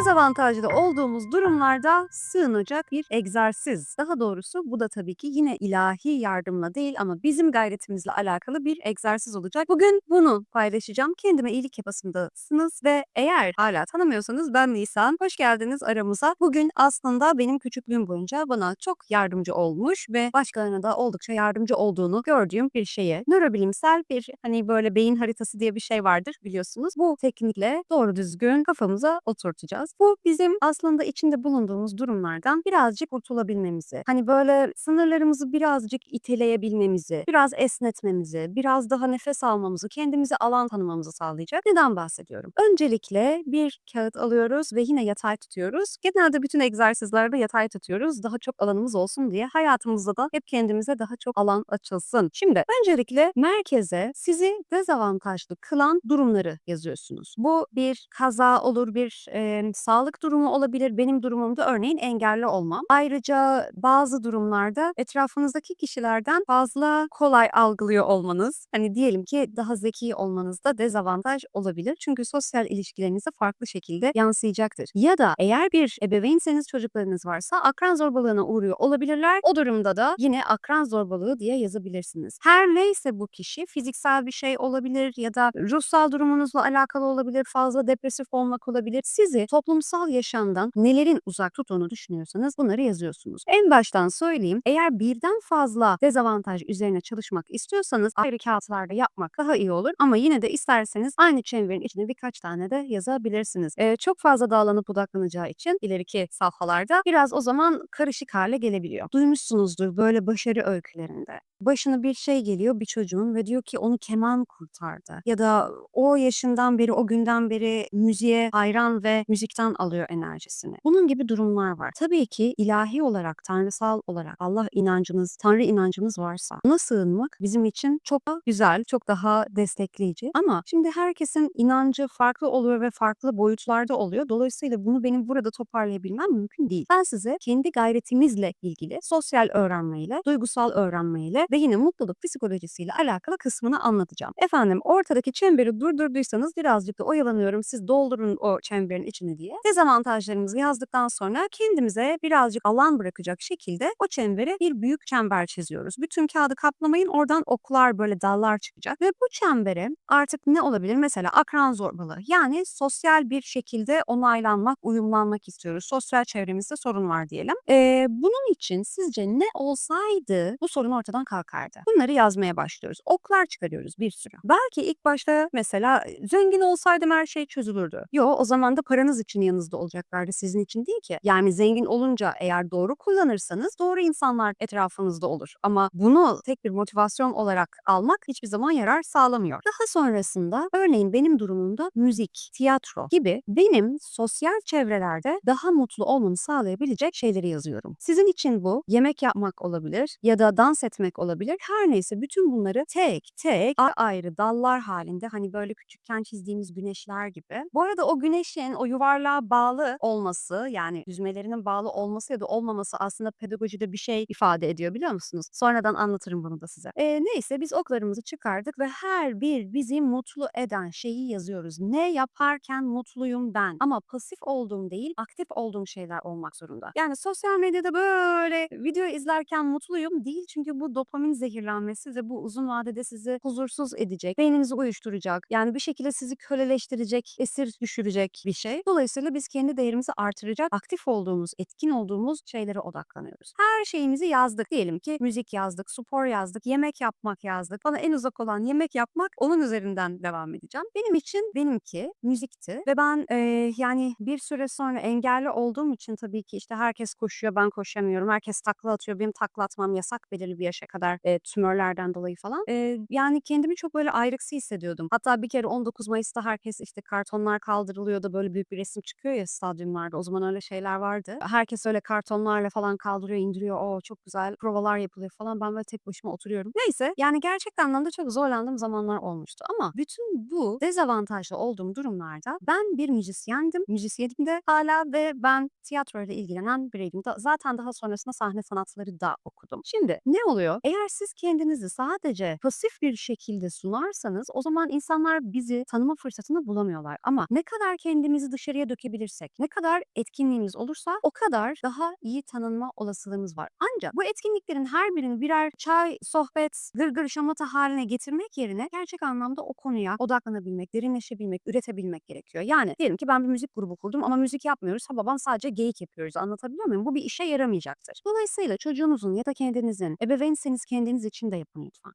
Dezavantajlı olduğumuz durumlarda sığınacak bir egzersiz. Daha doğrusu bu da tabii ki yine ilahi yardımla değil ama bizim gayretimizle alakalı bir egzersiz olacak. Bugün bunu paylaşacağım. Kendime iyilik yapasındasınız ve eğer hala tanımıyorsanız ben Nisan. Hoş geldiniz aramıza. Bugün aslında benim küçüklüğüm boyunca bana çok yardımcı olmuş ve başkalarına da oldukça yardımcı olduğunu gördüğüm bir şeye. Nörobilimsel bir hani böyle beyin haritası diye bir şey vardır biliyorsunuz. Bu teknikle doğru düzgün kafamıza oturtacağız. Bu bizim aslında içinde bulunduğumuz durumlardan birazcık kurtulabilmemizi, hani böyle sınırlarımızı birazcık iteleyebilmemizi, biraz esnetmemizi, biraz daha nefes almamızı, kendimize alan tanımamızı sağlayacak. Neden bahsediyorum? Öncelikle bir kağıt alıyoruz ve yine yatay tutuyoruz. Genelde bütün egzersizlerde yatay tutuyoruz. Daha çok alanımız olsun diye hayatımızda da hep kendimize daha çok alan açılsın. Şimdi öncelikle merkeze sizi dezavantajlı kılan durumları yazıyorsunuz. Bu bir kaza olur, bir e, sağlık durumu olabilir. Benim durumumda örneğin engelli olmam. Ayrıca bazı durumlarda etrafınızdaki kişilerden fazla kolay algılıyor olmanız, hani diyelim ki daha zeki olmanız da dezavantaj olabilir. Çünkü sosyal ilişkilerinize farklı şekilde yansıyacaktır. Ya da eğer bir ebeveynseniz çocuklarınız varsa akran zorbalığına uğruyor olabilirler. O durumda da yine akran zorbalığı diye yazabilirsiniz. Her neyse bu kişi fiziksel bir şey olabilir ya da ruhsal durumunuzla alakalı olabilir, fazla depresif olmak olabilir. Sizi toplumsal yaşamdan nelerin uzak tuttuğunu düşünüyorsanız bunları yazıyorsunuz. En baştan söyleyeyim, eğer birden fazla dezavantaj üzerine çalışmak istiyorsanız ayrı kağıtlarda yapmak daha iyi olur ama yine de isterseniz aynı çemberin içine birkaç tane de yazabilirsiniz. Ee, çok fazla dağlanıp budaklanacağı için ileriki safhalarda biraz o zaman karışık hale gelebiliyor. Duymuşsunuzdur böyle başarı öykülerinde. Başına bir şey geliyor bir çocuğun ve diyor ki onu keman kurtardı. Ya da o yaşından beri, o günden beri müziğe hayran ve müzikten alıyor enerjisini. Bunun gibi durumlar var. Tabii ki ilahi olarak, tanrısal olarak Allah inancınız, tanrı inancınız varsa buna sığınmak bizim için çok daha güzel, çok daha destekleyici. Ama şimdi herkesin inancı farklı oluyor ve farklı boyutlarda oluyor. Dolayısıyla bunu benim burada toparlayabilmem mümkün değil. Ben size kendi gayretimizle ilgili sosyal öğrenmeyle, duygusal öğrenmeyle ve yine mutluluk psikolojisiyle alakalı kısmını anlatacağım. Efendim ortadaki çemberi durdurduysanız birazcık da oyalanıyorum siz doldurun o çemberin içini diye. Dezavantajlarımızı yazdıktan sonra kendimize birazcık alan bırakacak şekilde o çembere bir büyük çember çiziyoruz. Bütün kağıdı kaplamayın oradan oklar böyle dallar çıkacak ve bu çembere artık ne olabilir? Mesela akran zorbalığı yani sosyal bir şekilde onaylanmak, uyumlanmak istiyoruz. Sosyal çevremizde sorun var diyelim. Ee, bunun için sizce ne olsaydı bu sorun ortadan kalkardı? Bunları yazmaya başlıyoruz. Oklar çıkarıyoruz bir sürü. Belki ilk başta mesela zengin olsaydım her şey çözülürdü. Yo o zaman da paranız için yanınızda olacaklardı sizin için değil ki. Yani zengin olunca eğer doğru kullanırsanız doğru insanlar etrafınızda olur. Ama bunu tek bir motivasyon olarak almak hiçbir zaman yarar sağlamıyor. Daha sonrasında örneğin benim durumumda müzik, tiyatro gibi benim sosyal çevrelerde daha mutlu olmamı sağlayabilecek şeyleri yazıyorum. Sizin için bu yemek yapmak olabilir ya da dans etmek olabilir. Her neyse bütün bunları tek tek ayrı dallar halinde hani böyle küçükken çizdiğimiz güneşler gibi. Bu arada o güneşin o yuvarlığa bağlı olması yani düzmelerinin bağlı olması ya da olmaması aslında pedagojide bir şey ifade ediyor biliyor musunuz? Sonradan anlatırım bunu da size. E, neyse biz oklarımızı çıkardık ve her bir bizi mutlu eden şeyi yazıyoruz. Ne yaparken mutluyum ben ama pasif olduğum değil aktif olduğum şeyler olmak zorunda. Yani sosyal medyada böyle video izlerken mutluyum değil çünkü bu dopamin zehirlenmesi ve bu uzun vadede sizi huzursuz edecek, beyninizi uyuşturacak. Yani bir şekilde sizi köleleştirecek, esir düşürecek bir şey. Dolayısıyla biz kendi değerimizi artıracak, aktif olduğumuz, etkin olduğumuz şeylere odaklanıyoruz. Her şeyimizi yazdık. Diyelim ki müzik yazdık, spor yazdık, yemek yapmak yazdık. Bana en uzak olan yemek yapmak onun üzerinden devam edeceğim. Benim için benimki müzikti ve ben e, yani bir süre sonra engelli olduğum için tabii ki işte herkes koşuyor ben koşamıyorum. Herkes takla atıyor. Benim takla atmam yasak belirli bir yaşa kadar e, tümörlerden dolayı falan. E, yani kendimi çok böyle ayrıksı hissediyordum. Hatta bir kere 19 Mayıs'ta herkes işte kartonlar kaldırılıyor da böyle büyük bir resim çıkıyor ya stadyumlarda. O zaman öyle şeyler vardı. Herkes öyle kartonlarla falan kaldırıyor, indiriyor. O çok güzel provalar yapılıyor falan. Ben böyle tek başıma oturuyorum. Neyse yani gerçek anlamda çok zorlandığım zamanlar olmuştu. Ama bütün bu dezavantajlı olduğum durumlarda ben bir müzisyendim. Müzisyenim de hala ve ben tiyatroyla ilgilenen biriydim. Zaten daha sonrasında sahne sanatları da okudum. Şimdi ne oluyor? Eğer siz kendinizi sadece pasif bir şekilde sunarsanız o zaman insanlar bizi tanıma fırsatını bulamıyorlar. Ama ne kadar kendimizi dışarıya dökebilirsek, ne kadar etkinliğimiz olursa o kadar daha iyi tanınma olasılığımız var. Ancak bu etkinliklerin her birini birer çay, sohbet, gırgır şamata haline getirmek yerine gerçek anlamda o konuya odaklanabilmek, derinleşebilmek, üretebilmek gerekiyor. Yani diyelim ki ben bir müzik grubu kurdum ama müzik yapmıyoruz. Ha babam sadece geyik yapıyoruz. Anlatabiliyor muyum? Bu bir işe yaramayacaktır. Dolayısıyla çocuğunuzun ya da kendinizin, ebeveynseniz kendiniz için de yapın lütfen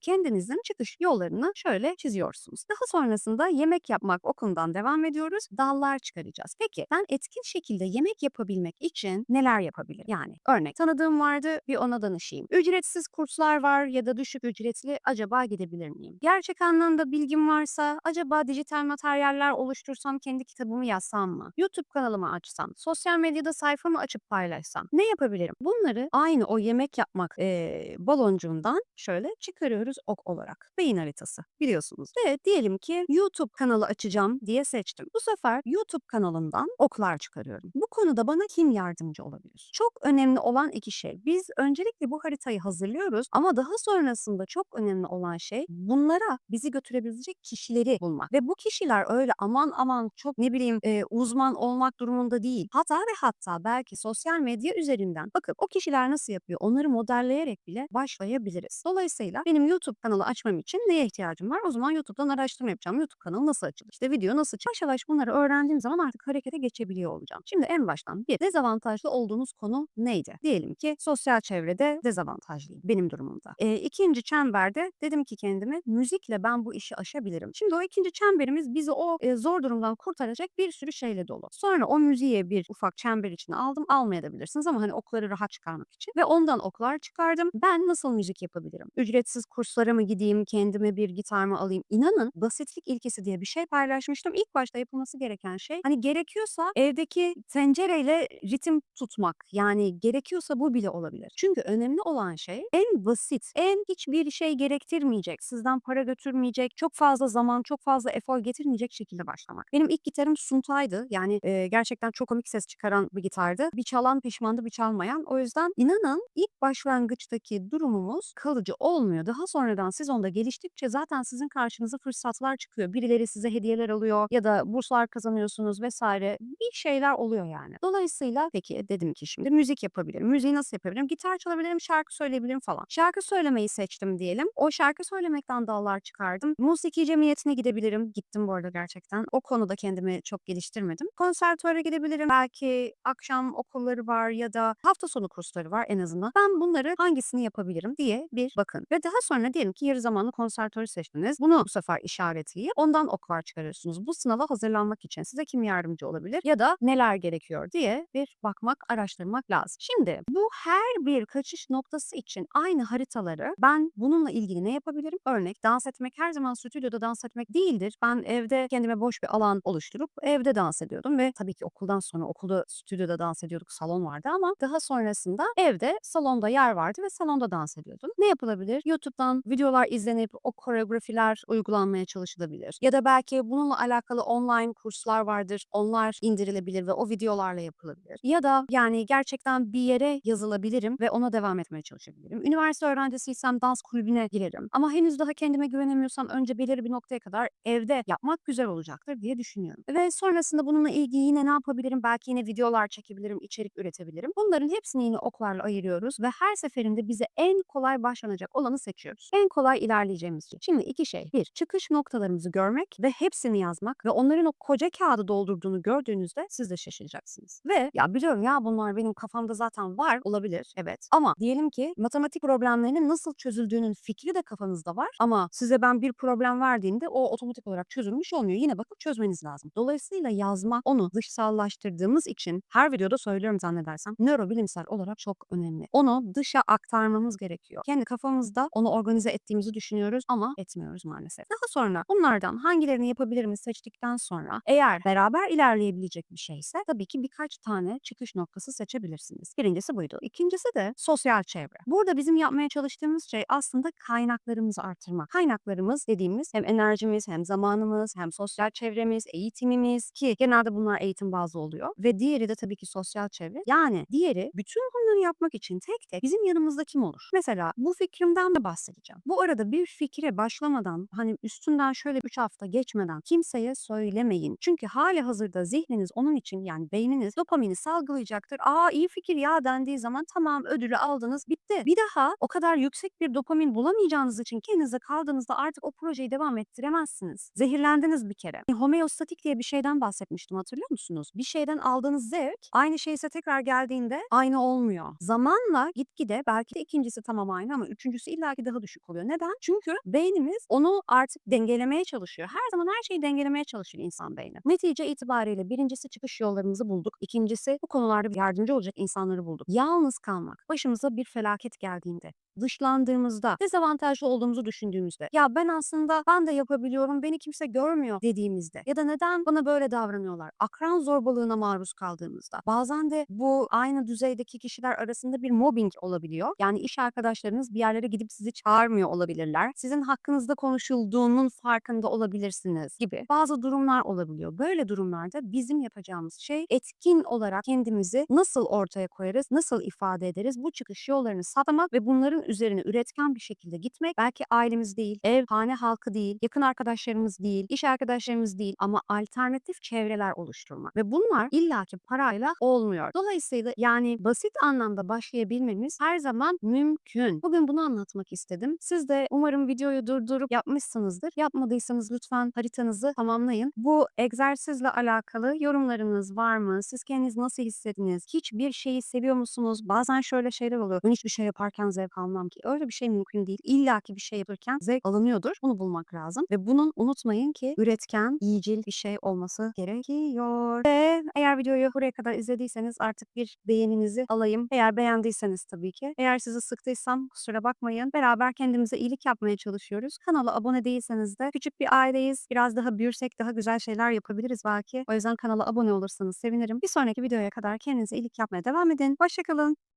kendinizin çıkış yollarını şöyle çiziyorsunuz. Daha sonrasında yemek yapmak okulundan devam ediyoruz. Dallar çıkaracağız. Peki ben etkin şekilde yemek yapabilmek için neler yapabilirim? Yani örnek tanıdığım vardı bir ona danışayım. Ücretsiz kurslar var ya da düşük ücretli acaba gidebilir miyim? Gerçek anlamda bilgim varsa acaba dijital materyaller oluştursam kendi kitabımı yazsam mı? YouTube kanalımı açsam, sosyal medyada sayfamı açıp paylaşsam ne yapabilirim? Bunları aynı o yemek yapmak eee, baloncuğundan şöyle çıkarıyoruz ok olarak. Beyin haritası biliyorsunuz. Ve diyelim ki YouTube kanalı açacağım diye seçtim. Bu sefer YouTube kanalından oklar çıkarıyorum. Bu konuda bana kim yardımcı olabilir? Çok önemli olan iki şey. Biz öncelikle bu haritayı hazırlıyoruz ama daha sonrasında çok önemli olan şey bunlara bizi götürebilecek kişileri bulmak. Ve bu kişiler öyle aman aman çok ne bileyim e, uzman olmak durumunda değil. Hatta ve hatta belki sosyal medya üzerinden bakın o kişiler nasıl yapıyor onları modelleyerek bile başlayabiliriz. Dolayısıyla benim YouTube kanalı açmam için neye ihtiyacım var? O zaman YouTube'dan araştırma yapacağım. YouTube kanalı nasıl açılır? İşte video nasıl açılır? Yavaş yavaş bunları öğrendiğim zaman artık harekete geçebiliyor olacağım. Şimdi en baştan bir dezavantajlı olduğunuz konu neydi? Diyelim ki sosyal çevrede dezavantajlıyım benim durumumda. E, ikinci çemberde dedim ki kendime müzikle ben bu işi aşabilirim. Şimdi o ikinci çemberimiz bizi o e, zor durumdan kurtaracak bir sürü şeyle dolu. Sonra o müziğe bir ufak çember içine aldım. Almayabilirsiniz ama hani okları rahat çıkarmak için. Ve ondan oklar çıkardım. Ben nasıl müzik yapabilirim? Ücretsiz kurslara mı gideyim? Kendime bir gitar mı alayım? İnanın basitlik ilkesi diye bir şey paylaşmıştım. İlk başta yapılması gereken şey hani gerekiyorsa evdeki tencereyle ritim tutmak. Yani gerekiyorsa bu bile olabilir. Çünkü önemli olan şey en basit, en hiçbir şey gerektirmeyecek, sizden para götürmeyecek, çok fazla zaman, çok fazla efor getirmeyecek şekilde başlamak. Benim ilk gitarım Sunta'ydı. Yani e, gerçekten çok komik ses çıkaran bir gitardı. Bir çalan pişmandı, bir çalmayan. O yüzden inanın ilk başlangıçtaki durumumuz kalıcı olmuyor. Daha sonradan siz onda geliştikçe zaten sizin karşınıza fırsatlar çıkıyor. Birileri size hediyeler alıyor ya da burslar kazanıyorsunuz vesaire. Bir şeyler oluyor yani. Dolayısıyla peki dedim ki şimdi müzik yapabilirim. Müziği nasıl yapabilirim? Gitar çalabilirim, şarkı söyleyebilirim falan. Şarkı söylemeyi seçtim diyelim. O şarkı söylemekten dallar çıkardım. Musiki cemiyetine gidebilirim. Gittim bu arada gerçekten. O konuda kendimi çok geliştirmedim. Konservatuara gidebilirim. Belki akşam okulları var ya da hafta sonu kursları var en azından. Ben bunları hangisini yapabilirim diye bir bakın. Ve daha sonra diyelim ki yarı zamanlı konservatuarı seçtiniz. Bunu bu sefer işaretleyip ondan oklar çıkarıyorsunuz. Bu sınava hazırlanmak için size kim yardımcı olabilir ya da neler gerekiyor diye bir bakmak, araştırmak lazım. Şimdi bu her bir kaçış noktası için aynı haritaları ben bununla ilgili ne yapabilirim? Örnek dans etmek her zaman stüdyoda dans etmek değildir. Ben evde kendime boş bir alan oluşturup evde dans ediyordum ve tabii ki okuldan sonra okulda stüdyoda dans ediyorduk, salon vardı ama daha sonrasında evde salonda yer vardı ve salonda dans ediyordum. Ne yapılabilir? YouTube'dan videolar izlenip o koreografiler uygulanmaya çalışılabilir. Ya da belki bununla alakalı online kurslar vardır. Onlar indirilebilir ve o videolarla yapılabilir. Ya da yani gerçekten bir yere yazılabilirim ve ona devam etmeye çalışabilirim. Üniversite öğrencisiysem dans kulübüne girerim. Ama henüz daha kendime güvenemiyorsam önce belirli bir noktaya kadar evde yapmak güzel olacaktır diye düşünüyorum. Ve sonrasında bununla ilgili yine ne yapabilirim? Belki yine videolar çekebilirim, içerik üretebilirim. Bunların hepsini yine oklarla ayırıyoruz ve her seferinde bize en kolay başlanacak olanı seçiyoruz. En kolay ilerleyeceğimiz şey. Şimdi iki şey. Bir, çıkış noktalarımızı görmek ve hepsini yazmak ve onların o koca kağıdı doldurduğunu gördüğünüzde siz de şaşıracaksınız. Ve ya biliyorum ya bunlar benim kafamda zaten var olabilir. Evet. Ama diyelim ki matematik problemlerinin nasıl çözüldüğünün fikri de kafanızda var ama size ben bir problem verdiğinde o otomatik olarak çözülmüş olmuyor. Yine bakıp çözmeniz lazım. Dolayısıyla yazmak onu dışsallaştırdığımız için her videoda söylüyorum zannedersem nörobilimsel olarak çok önemli. Onu dışa aktarmamız gerekiyor. Kendi kafamızda onu organize ettiğimizi düşünüyoruz ama etmiyoruz maalesef. Daha sonra bunlardan hangilerini yapabiliriz seçtikten sonra eğer beraber ilerleyebilecek bir şeyse tabii ki birkaç tane çıkış noktası seçebilirsiniz. Birincisi buydu. İkincisi de sosyal çevre. Burada bizim yapmaya çalıştığımız şey aslında kaynaklarımızı artırmak. Kaynaklarımız dediğimiz hem enerjimiz hem zamanımız hem sosyal çevremiz, eğitimimiz ki genelde bunlar eğitim bazlı oluyor. Ve diğeri de tabii ki sosyal çevre. Yani diğeri bütün bunları yapmak için tek tek bizim yanımızda kim olur? Mesela bu fikrimden de bahsedeceğim. Bu arada bir fikre başlamadan hani üstünden şöyle 3 hafta geçmeden kimseye söylemeyin. Çünkü hali hazırda zihniniz onun için yani beyniniz dopamini salgılayacaktır. Aa iyi fikir ya dendiği zaman tamam ödülü aldınız bitti. Bir daha o kadar yüksek bir dopamin bulamayacağınız için kendinize kaldığınızda artık o projeyi devam ettiremezsiniz. Zehirlendiniz bir kere. Homeostatik diye bir şeyden bahsetmiştim hatırlıyor musunuz? Bir şeyden aldığınız zevk aynı şey ise tekrar geldiğinde aynı olmuyor. Zamanla gitgide belki de ikincisi tamam aynı ama üçüncüsü illaki daha düşük oluyor. Neden? Çünkü beynimiz onu artık dengelemeye çalışıyor. Her zaman her şeyi dengelemeye çalışıyor insan beyni. Netice itibariyle birincisi çıkış yollarımızı bulduk. İkincisi bu konularda yardımcı olacak insanları bulduk. Yalnız kalmak başımıza bir felaket geldiğinde dışlandığımızda, dezavantajlı olduğumuzu düşündüğümüzde, ya ben aslında ben de yapabiliyorum, beni kimse görmüyor dediğimizde ya da neden bana böyle davranıyorlar? Akran zorbalığına maruz kaldığımızda. Bazen de bu aynı düzeydeki kişiler arasında bir mobbing olabiliyor. Yani iş arkadaşlarınız bir yerlere gidip sizi çağırmıyor olabilirler. Sizin hakkınızda konuşulduğunun farkında olabilirsiniz gibi bazı durumlar olabiliyor. Böyle durumlarda bizim yapacağımız şey etkin olarak kendimizi nasıl ortaya koyarız, nasıl ifade ederiz? Bu çıkış yollarını saptamak ve bunların üzerine üretken bir şekilde gitmek belki ailemiz değil, ev, hane halkı değil, yakın arkadaşlarımız değil, iş arkadaşlarımız değil ama alternatif çevreler oluşturmak. Ve bunlar illaki parayla olmuyor. Dolayısıyla yani basit anlamda başlayabilmemiz her zaman mümkün. Bugün bunu anlatmak istedim. Siz de umarım videoyu durdurup yapmışsınızdır. Yapmadıysanız lütfen haritanızı tamamlayın. Bu egzersizle alakalı yorumlarınız var mı? Siz kendinizi nasıl hissettiniz? Hiçbir şeyi seviyor musunuz? Bazen şöyle şeyler oluyor. Ben hiçbir şey yaparken zevk almam ki. Öyle bir şey mümkün değil. İlla ki bir şey yapırken zevk alınıyordur. Bunu bulmak lazım. Ve bunun unutmayın ki üretken, iyicil bir şey olması gerekiyor. Ve eğer videoyu buraya kadar izlediyseniz artık bir beğeninizi alayım. Eğer beğendiyseniz tabii ki. Eğer sizi sıktıysam kusura bakmayın. Beraber kendimize iyilik yapmaya çalışıyoruz. Kanala abone değilseniz de küçük bir aileyiz. Biraz daha büyürsek daha güzel şeyler yapabiliriz belki. O yüzden kanala abone olursanız sevinirim. Bir sonraki videoya kadar kendinize iyilik yapmaya devam edin. Hoşçakalın.